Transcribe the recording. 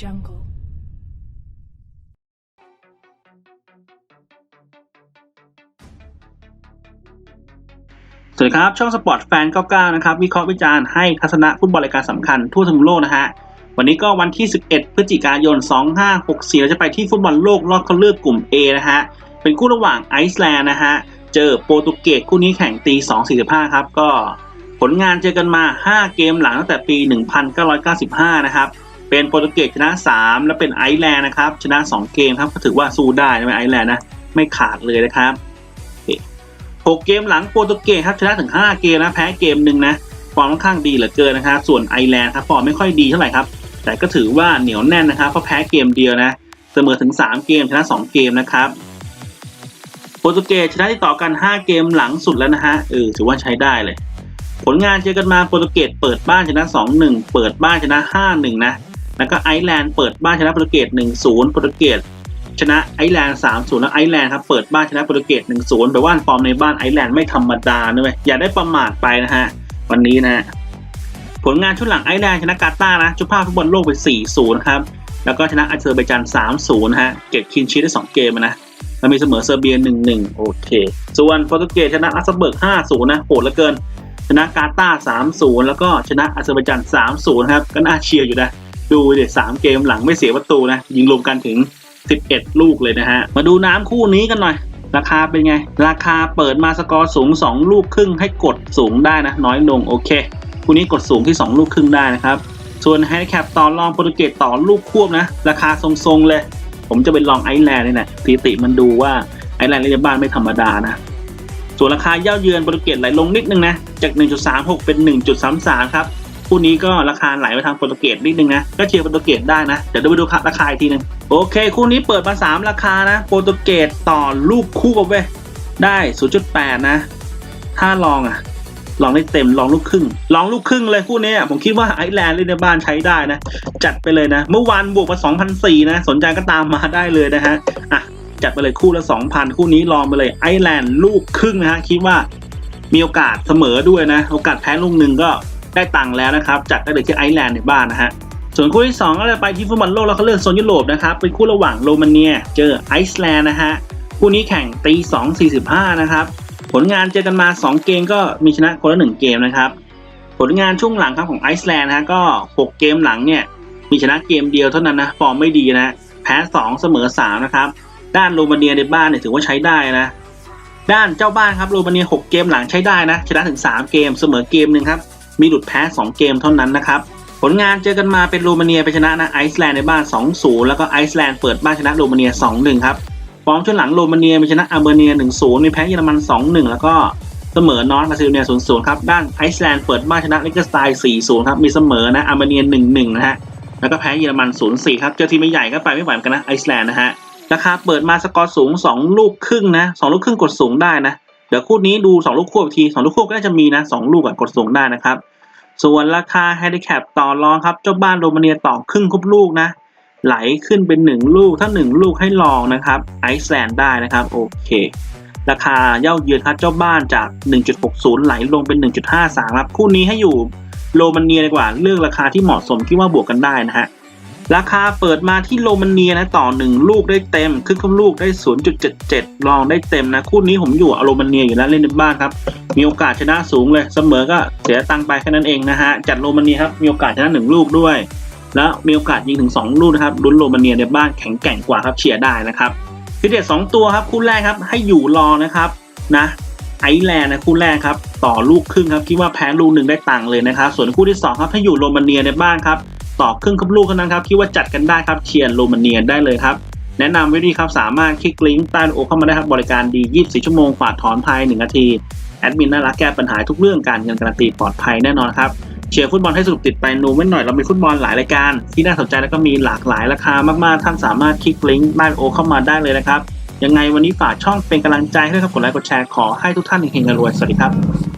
jungle. สวัสดีครับ ช่องสปอร์ตแฟน99นะครับ วิเคราะห์วิจารณ์ให้ทัศนะฟุตบอลรายการสำคัญทั่วทั้งโลกนะฮะ วันนี้ก็วันที่ 11 พฤศจิกายน 2564 เราจะไปที่ฟุตบอลโลกรอบคัดเลือกกลุ่ม A นะฮะ เป็นคู่ระหว่างไอซ์แลนด์นะฮะ เจอโปรตุเกสคู่นี้แข่งตี 2.45 ครับ ก็ผลงานเจอกันมา 5 เกมหลังตั้งแต่ปี 1995 นะครับ เป็นโปรตุเกสชนะ 3 แล้วเป็นไอซ์แลนด์นะครับ ชนะ 2 เกมครับก็ถือว่าสู้ได้นะไอซ์แลนด์นะไม่ขาดเลยนะครับ6เกมหลังโปรตุเกสครับชนะถึง 5 เกมนะแพ้เกมหนึ่งนะฟอร์มค่อนข้างดีเหลือเกินนะครับส่วนไอร์แลนด์ครับฟอร์มไม่ค่อยดีเท่าไหร่ครับ แต่ก็ถือว่าเหนียวแน่นนะครับเพราะแพ้เกมเดียวนะเสมอถึง 3 เกมชนะ 2 เกมนะครับโปรตุเกสชนะที่ต่อกัน 5 เกมหลังสุดแล้วนะฮะเออถือว่าใช้ได้เลย ผลงานเจอกันมาโปรตุเกสเปิดบ้านชนะ 2-1 เปิดบ้านชนะ 5-1 นะ แล้วก็ไอร์แลนด์เปิดบ้านชนะโปรตุเกส1-0โปรตุเกสชนะไอร์แลนด์3-0แล้วไอร์แลนด์ครับเปิดบ้านชนะโปรตุเกส1-0แปลว่าฟอร์มในบ้านไอร์แลนด์ไม่ธรรมดาด้วยอย่าได้ประมาทไปนะฮะวันนี้นะฮะผลงานชุดหลังไอร์แลนด์ชนะกาตาร์นะเจุภาพฟุตบอลโลกไป4-0นะครับแล้วก็ชนะอาเซอร์ไบจาน3-0ฮะเก็บคินชีได้2เกมนะแล้วมีเสมอเซอร์เบีย 1-1 โอเค ส่วนโปรตุเกสชนะลักเซเบิร์ก 5-0 นะ โหดเหลือเกิน ชนะกาตาร์3-0 แล้วก็ชนะอาเซอร์ไบจาน3-0 ครับ ก็น่าเชียร์อยู่นะ ดูเด็ดสามเกมหลังไม่เสียประตูนะ ยิงรวมกันถึง 11 ลูกเลยนะฮะ มาดูน้ำคู่นี้กันหน่อย ราคาเป็นไง ราคาเปิดมาสกอร์สูง 2 ลูกครึ่งให้กดสูงได้นะ น้อยลงโอเคคู่นี้กดสูงที่ 2 ลูกครึ่งได้นะครับ ส่วนแฮนด์แคปต่อรองโปรตุเกสต่อลูกควบนะ ราคาทรงๆเลย ผมจะเป็นลองไอแลนด์นี่แหละสถิติมันดูว่าไอแลนด์เล่นในบ้านไม่ธรรมดานะส่วนราคาเย่าเยือนโปรตุเกสไหลลงนิดนึงนะจาก 1.36 เป็น 1.33 ครับ คู่นี้ก็ราคาไหลไปทางโปรตุเกสนิดนึงนะ ก็เชียร์โปรตุเกสได้นะ เดี๋ยวไปดูราคาอีกทีนึง โอเค คู่นี้เปิดมา 3 ราคานะ โปรตุเกสต่อลูกคู่กับเว้ย ได้ 0.8 นะ ถ้าลองอะ ลองได้เต็ม ลองลูกครึ่ง ลองลูกครึ่งเลยคู่นี้ผมคิดว่าไอแลนด์เล่นในบ้านใช้ได้นะ จัดไปเลยนะ เมื่อวานบวกมา2,004นะ สนใจก็ตามมาได้เลยนะฮะ อะ จัดไปเลยคู่ละ 2,000 คู่นี้ลองไปเลย ไอแลนด์ลูกครึ่งนะฮะ คิดว่ามีโอกาสเสมอด้วยนะ โอกาสแพ้ลูกหนึ่งก็ ได้ตังค์แล้วนะครับจัดได้เลยที่ไอร์แลนด์ในบ้านนะฮะส่วนคู่ที่2ก็จะไปที่ฟุตบอลโลกแล้วเขาเลือกโซนยุโรปนะครับเป็นคู่ระหว่างโรมาเนียเจอไอซ์แลนด์นะฮะคู่นี้แข่งตี2 45นะครับผลงานเจอกันมา 2 เกมก็มีชนะคนละ1เกมนะครับผลงานช่วงหลังครับของไอซ์แลนด์นะฮะก็ 6 เกมหลังเนี่ยมีชนะเกมเดียวเท่านั้นนะฟอร์มไม่ดีนะแพ้2เสมอ3นะครับด้านโรมาเนียในบ้านเนี่ยถือว่าใช้ได้นะด้านเจ้าบ้านครับโรมาเนีย 6 เกมหลังใช้ได้นะชนะถึง 3 เกมเสมอเกมหนึ่งครับ มีหลุดแพ้ 2 เกมเท่านั้นนะครับผลงานเจอกันมาเป็นโรมาเนียไปชนะนะไอซ์แลนด์ในบ้าน 2-0 แล้วก็ไอซ์แลนด์เปิดบ้านชนะโรมาเนีย 2-1 ครับ ฟอร์มช่วงหลังโรมาเนียไปชนะอาร์เมเนีย 1-0 มีแพ้เยอรมัน 2-1 แล้วก็เสมอนอร์ทมาซิโดเนีย 0-0 ครับ ด้านไอซ์แลนด์เปิดบ้านชนะเลกเกอร์สไตน์4-0 ครับ มีเสมอนะอาร์เมเนีย 1-1 นะฮะ แล้วก็แพ้เยอรมัน 0-4 ครับ เจอทีมใหญ่ก็ไปไม่ไหวเหมือนกันนะไอซ์แลนด์นะฮะ ราคาเปิดมาสกอร์สูง 2 ลูกครึ่งนะ 2 ลูกครึ่งกดสูงได้นะ เดี๋ยวคู่นี้ดู 2 ลูกควบอีกที 2 ลูกควบก็น่าจะมีนะ 2 ลูกอะกดสูงได้นะครับ ส่วนราคาแฮนดิแคปต่อรองครับ เจ้าบ้านโรมาเนียต่อครึ่งคุบลูกนะ ไหลขึ้นเป็น 1 ลูก ถ้า 1 ลูกให้ลองนะครับไอซ์แลนด์ได้นะครับ โอเค ราคาเย่าเยือนครับเจ้าบ้านจาก 1.60 ไหลลงเป็น 1.53 ครับ คู่นี้ให้อยู่โรมาเนียดีกว่าเลือกราคาที่เหมาะสมคิดว่าบวกกันได้นะฮะ ราคาเปิดมาที่โรมาเนียนะต่อ 1 ลูกได้เต็มครึ่งคุบลูกได้ 0.77 ลองได้เต็มนะ คู่นี้ผมอยู่อโรมาเนียอยู่แล้วเล่นในบ้านครับ มีโอกาสชนะสูงเลย เสมอก็เสียตังค์ไปแค่นั้นเองนะฮะ จัดโรมาเนียครับมีโอกาสชนะ1ลูกด้วย แล้วมีโอกาสยิงถึง 2 ลูกนะครับลุ้นโรมาเนียในบ้านแข็งแกร่งกว่าครับเชียร์ได้นะครับทีเด็ด2ตัวครับคู่แรกครับให้อยู่รอนะครับนะไอร์แลนด์นะคู่แรกครับต่อลูกครึ่งครับคิดว่าแพ้ลูกหนึ่งได้ตังค์เลยนะครับส่วนคู่ที่สองครับให้อยู่โรมาเนียในบ้านครับ ต่อครึ่งครับลูกเท่านั้นครับคิดว่าจัดกันได้ครับเชียร์โรมาเนียได้เลยครับแนะนำวิธีครับสามารถคลิกลิงก์ใต้โอเข้ามาได้ครับบริการดี 24 ชั่วโมงฝากถอนภาย 1 นาที แอดมินน่ารักแก้ปัญหาทุกเรื่องการเงินการันตีปลอดภัยแน่นอนครับเชียร์ฟุตบอลให้สนุกติดไปนูไม่หน่อยเรามีฟุตบอลหลายรายการ ที่น่าสนใจแล้วก็มีหลากหลายราคามากๆ ท่านสามารถคลิกลิงก์ใต้โอเข้ามาได้เลยนะครับยังไงวันนี้ฝากช่องเป็นกำลังใจให้ด้วยครับกดไลค์กดแชร์ขอให้ทุกท่านเฮงๆรวยสวัสดีครับ